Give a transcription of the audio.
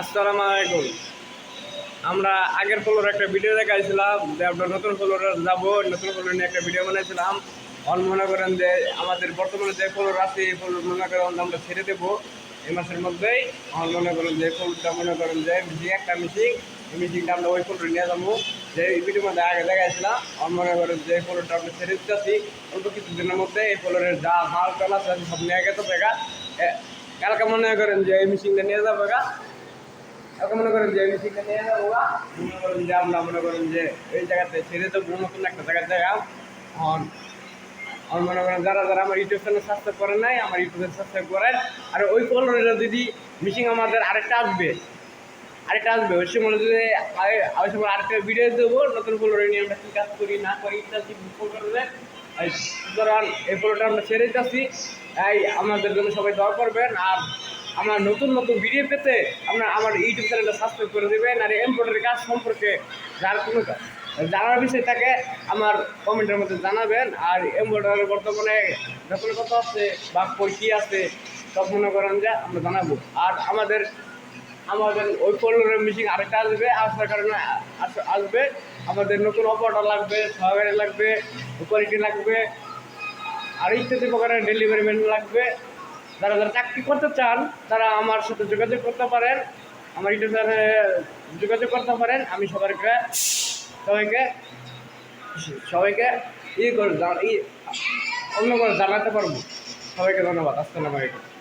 আসসালামু আলাইকুম। আমরা আগের ফলোর একটা ভিডিও দেখাইছিলাম যে আমরা নতুন ফলোর যাব, নতুন ফলোর নিয়ে একটা ভিডিও বানাইছিলাম। অন মনে করেন যে আমাদের বর্তমানে যে ফলোর আছে, এই ফলোর মনে করেন আমরা ছেড়ে দেবো। এই মাসের মধ্যেই অন মনে করেন যে ফলোরটা মনে করেন যে মিশিং একটা মিশিং এই মিশিংটা আমরা ওই ফলোর নিয়ে যাব। যে এই ভিডিওর মধ্যে আগে দেখাইছিলাম, অন মনে করেন যে ফলোরটা আমরা ছেড়ে দিতে দিতেছি। অল্প কিছুদিনের মধ্যে এই ফলোরের যা মাল টাল আছে, সব নিয়ে গেছে দেখা কালকে মনে করেন যে এই মিশিংটা নিয়ে যাব গা কালকে মনে করেন যে নিয়ে যাব, মনে করেন যে আমরা মনে করেন যে এই জায়গাতে ছেড়ে দেবো নতুন একটা জায়গায় জায়গা অন আমার মনে করেন যারা যারা আমার ইউটিউব চ্যানেল সাবস্ক্রাইব করেন নাই, আমার ইউটিউব সাবস্ক্রাইব করেন। আর ওই কলরের যদি মিশিং আমাদের আরেকটা আসবে আরেকটা আসবে, ওই সময় যদি আরে- ওই সময় আরেকটা ভিডিও দেবো, নতুন ফলোরে নিয়ে আমরা কী কাজ করি, না করি, ইত্যাদি ফোন করবে সুতরাং এই ফলোটা আমরা ছেড়ে দিচ্ছি এই আমাদের জন্য সবাই দোয়া করবেন। আর আমার নতুন নতুন ভিডিও পেতে আপনার আমার ইউটিউব চ্যানেলটা সাবস্ক্রাইব করে দেবেন আর এমব্রয়ডারি কাজ সম্পর্কে যার কোনো জানার বিষয় থাকে, আমার কমেন্টের মধ্যে জানাবেন। আর এমব্রয়ডারি বর্তমানে যত কত আছে বা কই কী আছে, সব মনে করেন যে আমরা জানাব। আর আমাদের আমাদের ওই ফলোরের মিশিং আরেকটা আসবে, আসার কারণে আস- আসবে। আমাদের নতুন অপারেটর লাগবে, সহকারী লাগবে কোয়ালিটি লাগবে, আর ইত্যাদি প্রকারের ডেলিভারি ম্যান লাগবে। যারা যারা চাকরি করতে চান, তারা আমার সাথে যোগাযোগ করতে পারেন। আমার চ্যানেলে যোগাযোগ করতে পারেন। আমি সবাইকে সবাইকে সবাইকে ই করে ই অন্য করে জানাতে পারব। সবাইকে ধন্যবাদ। আসসালামু আলাইকুম।